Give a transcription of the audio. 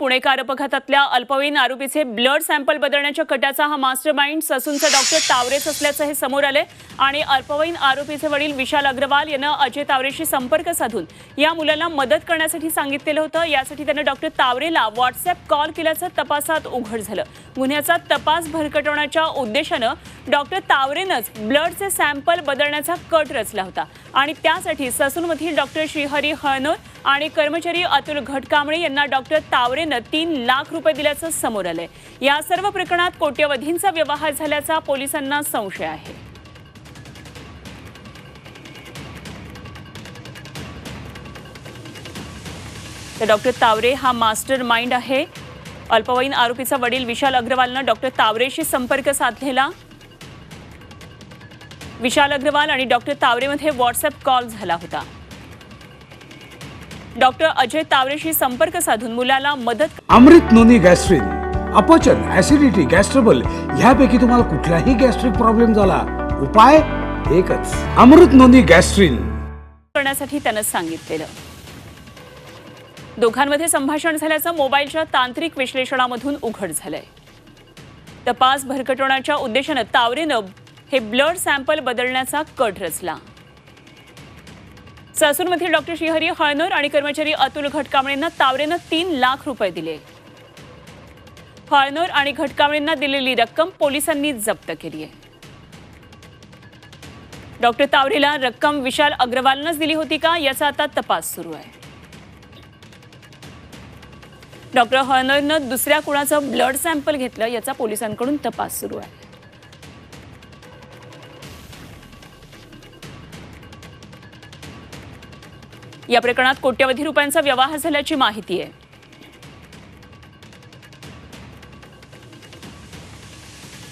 पुणेकार अपघातातल्या अल्पवयीन आरोपीचे blood sample बदलण्याच्या कटाचा हा मास्टर माइंड ससूनचा डॉक्टर तावरेच असल्याचं हे समोर आले आणि अल्पवयीन आरोपीचे वडील विशाल अग्रवाल यानं अजय तावरेशी संपर्क साधून या मुलाला मदत करण्यासाठी सांगितलेलं होतं. यासाठी त्यानं डॉक्टर तावरेला व्हॉट्सअप कॉल केल्याचं तपासात उघड झालं. गुन्ह्याचा तपास भरकटवण्याच्या उद्देशानं डॉक्टर तावरेनंच ब्लडचे सॅम्पल बदलण्याचा कट रचला होता. आणि त्यासाठी ससूनमधील डॉक्टर श्रीहरी हळनोर आणि कर्मचारी अतुल घटकांबळे यांना डॉक्टर तावरेनं तीन लाख रुपये दिल्याचं समोर आलंय. या सर्व प्रकरणात कोट्यवधींचा व्यवहार झाल्याचा पोलिसांना संशय आहे. तर डॉक्टर तावरे हा मास्टर माइंड आहे. अल्पवयीन आरोपीचा वडील विशाल अग्रवालनं डॉक्टर तावरेशी संपर्क साधलेला. विशाल अग्रवाल आणि डॉक्टर तावरेमध्ये व्हॉट्सअप कॉल झाला होता. डॉक्टर अजय तावरेशी संपर्क साधून मुलाला मदत अमृत नोनी गॅस्ट्रिन अपचन ऍसिडिटी गॅस्ट्रबल ह्यापैकी तुम्हाला कुठलाही गॅस्ट्रिक प्रॉब्लेम झाला उपाय एकच. Amrit noni gastrin. करण्यासाठी त्यानं सांगितलेलं. दोघांमध्ये संभाषण झाल्याचं मोबाईलच्या तांत्रिक विश्लेषणामधून उघड झालंय. तपास भरकटवण्याच्या उद्देशानं तावरेनं हे ब्लड सॅम्पल बदलण्याचा कट रचला. सासूरमधील डॉक्टर श्रीहरी हळनर आणि कर्मचारी अतुल घटकामळेंना तावरेनं तीन लाख रुपये दिले. हळनर आणि घटकामळेंना दिलेली रक्कम पोलिसांनी जप्त केली आहे. डॉक्टर तावरेला रक्कम विशाल अग्रवालनंच दिली होती का याचा आता तपास सुरू आहे. डॉक्टर हर्नरनं दुसऱ्या कुणाचं ब्लड सॅम्पल घेतलं याचा पोलिसांकडून तपास सुरू आहे. या प्रकरणात कोट्यवधी रुपयांचा व्यवहार झाल्याची माहिती आहे.